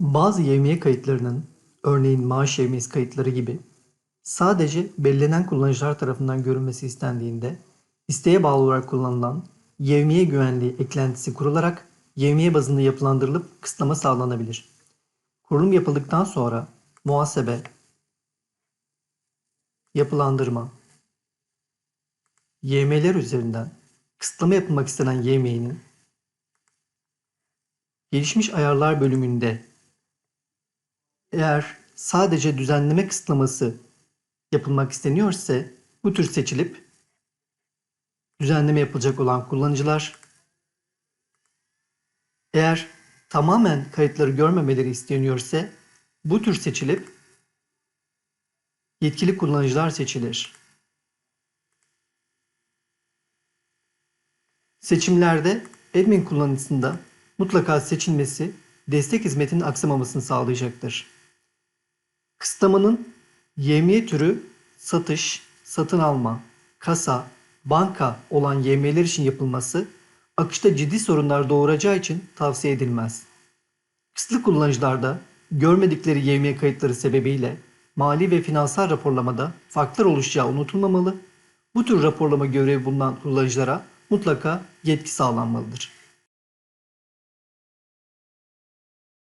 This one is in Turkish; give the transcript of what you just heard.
Bazı yevmiye kayıtlarının, örneğin maaş yevmiyesi kayıtları gibi, sadece belirlenen kullanıcılar tarafından görülmesi istendiğinde, isteğe bağlı olarak kullanılan yevmiye güvenliği eklentisi kurularak yevmiye bazında yapılandırılıp kısıtlama sağlanabilir. Kurulum yapıldıktan sonra muhasebe, yapılandırma, yevmiyeler üzerinden kısıtlama yapılmak istenen yevmiyenin gelişmiş ayarlar bölümünde eğer sadece düzenleme kısıtlaması yapılmak isteniyor ise bu tür seçilip düzenleme yapılacak olan kullanıcılar eğer tamamen kayıtları görmemeleri isteniyor ise bu tür seçilip yetkili kullanıcılar seçilir. Seçimlerde admin kullanıcısında mutlaka seçilmesi destek hizmetinin aksamamasını sağlayacaktır. Kısıtlamanın yevmiye türü satış, satın alma, kasa, banka olan yevmiyeler için yapılması akışta ciddi sorunlar doğuracağı için tavsiye edilmez. Kısıtlı kullanıcılarda görmedikleri yevmiye kayıtları sebebiyle mali ve finansal raporlamada farklar oluşacağı unutulmamalı. Bu tür raporlama görevi bulunan kullanıcılara mutlaka yetki sağlanmalıdır.